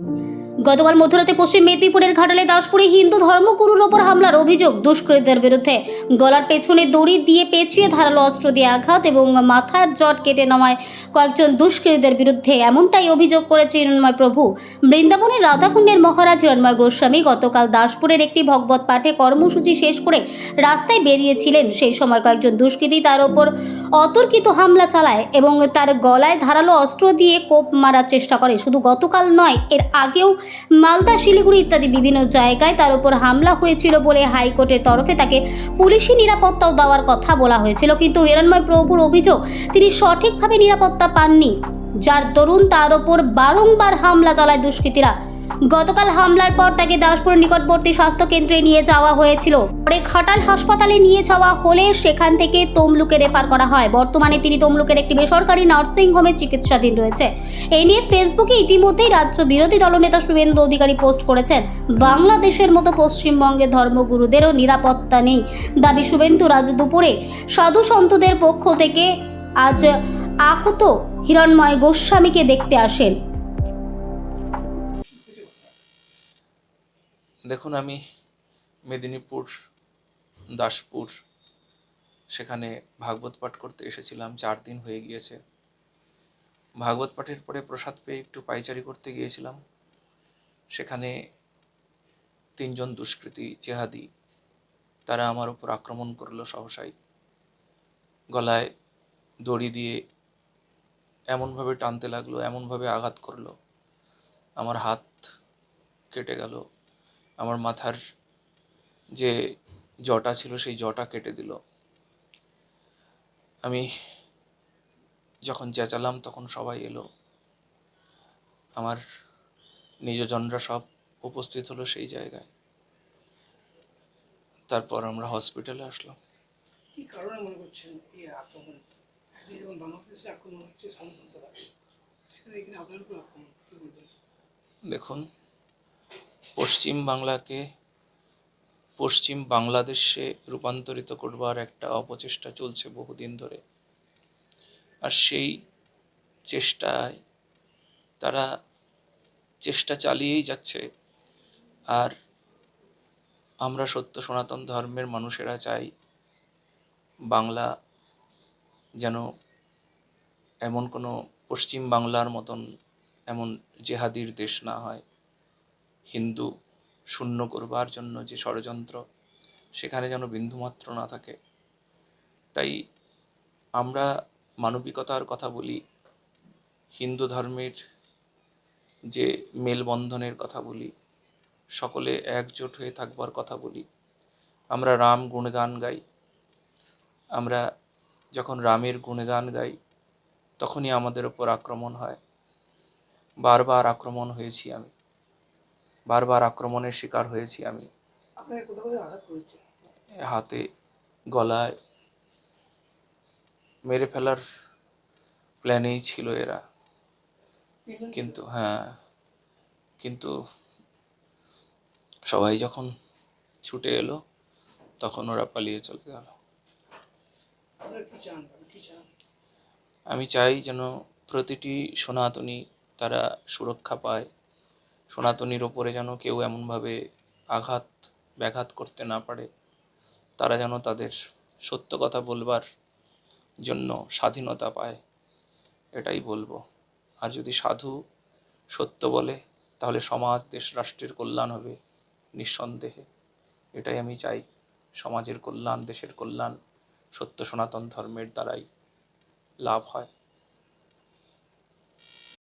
thank you গতকাল মধ্যরাতে পশ্চিম মেদিনীপুরের ঘাটালে দাসপুরে হিন্দু ধর্মগুরুর ওপর হামলার অভিযোগ দুষ্কৃতীদের বিরুদ্ধে। গলার পেছনে দড়ি দিয়ে পেঁচিয়ে ধারালো অস্ত্র দিয়ে আঘাত এবং মাথার জট কেটে নেওয়ায় কয়েকজন দুষ্কৃতীদের বিরুদ্ধে এমনটাই অভিযোগ করেছে হিরণময় প্রভু। বৃন্দাবনের রাধাকুণ্ডের মহারাজ হিরণময় গোস্বামী গতকাল দাসপুরের একটি ভগবত পাঠে কর্মসূচি শেষ করে রাস্তায় বেরিয়েছিলেন। সেই সময় কয়েকজন দুষ্কৃতী তার ওপর অতর্কিত হামলা চালায় এবং তার গলায় ধারালো অস্ত্র দিয়ে কোপ মারার চেষ্টা করে। শুধু গতকাল নয়, এর আগেও মালদা, শিলিগুড়ি ইত্যাদি বিভিন্ন জায়গায় তার উপর হামলা হয়েছিল বলে হাইকোর্টের তরফে তাকে পুলিশি নিরাপত্তাও দেওয়ার কথা বলা হয়েছিল। কিন্তু হিরণময় প্রভুর অভিযোগ, তিনি সঠিকভাবে নিরাপত্তা পাননি, যার দরুন তার ওপর বারংবার হামলা চালায় দুষ্কৃতীরা। গতকাল হামলার পর তাকে দাসপুর নিকটবর্তী স্বাস্থ্য কেন্দ্রে নিয়ে যাওয়া হয়েছিল। পরে খাটাল হাসপাতালে নিয়ে যাওয়া হলে সেখান থেকে তমলুকে রেফার করা হয়। বর্তমানে তিনি তমলুকের একটি বেসরকারি নার্সিং হোমে চিকিৎসাধীন রয়েছে। এই নিয়ে ফেসবুকে ইতিমধ্যেই রাজ্য বিরোধী দলনেতা শুভেন্দু অধিকারী পোস্ট করেছেন। বাংলাদেশের মতো পশ্চিমবঙ্গে ধর্মগুরুদেরও নিরাপত্তা নেই। দাবি শুভেন্দু রাজ দুপুরে সাধু সন্তদের পক্ষ থেকে আজ আহত হিরণময় গোস্বামীকে দেখতে আসেন। দেখুন, আমি মেদিনীপুর, দাসপুর, সেখানে ভাগবত পাঠ করতে এসেছিলাম, চার দিন হয়ে গিয়েছে। ভাগবত পাঠের পরে প্রসাদ পেয়ে একটু পাইচারি করতে গিয়েছিলাম। সেখানে তিনজন দুষ্কৃতী, জেহাদি, তারা আমার উপর আক্রমণ করল সহসাই। গলায় দড়ি দিয়ে এমনভাবে টানতে লাগল, এমনভাবে আঘাত করল। আমার হাত কেটে গেল আমার মাথার যে জটা ছিল সেই জটা কেটে দিল। আমি যখন চেঁচালাম তখন সবাই এলো। আমার নিজজনরা সব উপস্থিত হলো সেই জায়গায়। তারপর আমরা হসপিটালে আসলাম। কি কারণে মনে করছেন এই আক্রমণ? যখন বাংলাদেশে আক্রমণ হচ্ছে স্বাধীনতা সেখানে এখানে আপনার উপর আক্রমণ দেখুন পশ্চিম বাংলাকে পশ্চিম বাংলাদেশে রূপান্তরিত করবার একটা অপচেষ্টা চলছে বহুদিন ধরে। আর সেই চেষ্টায় তারা চেষ্টা চালিয়েই যাচ্ছে। আর আমরা সত্য সনাতন ধর্মের মানুষেরা চাই বাংলা যেন এমন কোনো পশ্চিম বাংলার মতন এমন জেহাদির দেশ না হয়। হিন্দু শূন্য করবার জন্য যে ষড়যন্ত্র, সেখানে যেন বিন্দুমাত্র না থাকে। তাই আমরা মানবিকতার কথা বলি, হিন্দু ধর্মের যে মেলবন্ধনের কথা বলি, সকলে একজোট হয়ে থাকবার কথা বলি। আমরা রাম গুণগান গাই। আমরা যখন রামের গুণগান গাই, তখনই আমাদের ওপর আক্রমণ হয়। বারবার আক্রমণ হয়েছি আমি। বারবার আক্রমণের শিকার হয়েছি আমি। হাতে গলায় মেরে ফেলার প্ল্যানেই ছিল এরা। কিন্তু হ্যাঁ কিন্তু সবাই যখন ছুটে এলো তখন ওরা পালিয়ে চলে গেল। আমি চাই যেন প্রতিটি সনাতনী তারা সুরক্ষা পায়। সনাতনীর ওপরে যেন কেউ এমনভাবে আঘাত, ব্যাঘাত করতে না পারে, তারা যেন তাদের সত্য কথা বলবার জন্য স্বাধীনতা পায়, এটাই বলব। আর যদি সাধু সত্য বলে, তাহলে সমাজ, দেশ, রাষ্ট্রের কল্যাণ হবে নিঃসন্দেহে। এটাই আমি চাই, সমাজের কল্যাণ, দেশের কল্যাণ, সত্য সনাতন ধর্মের দ্বারাই লাভ হয়।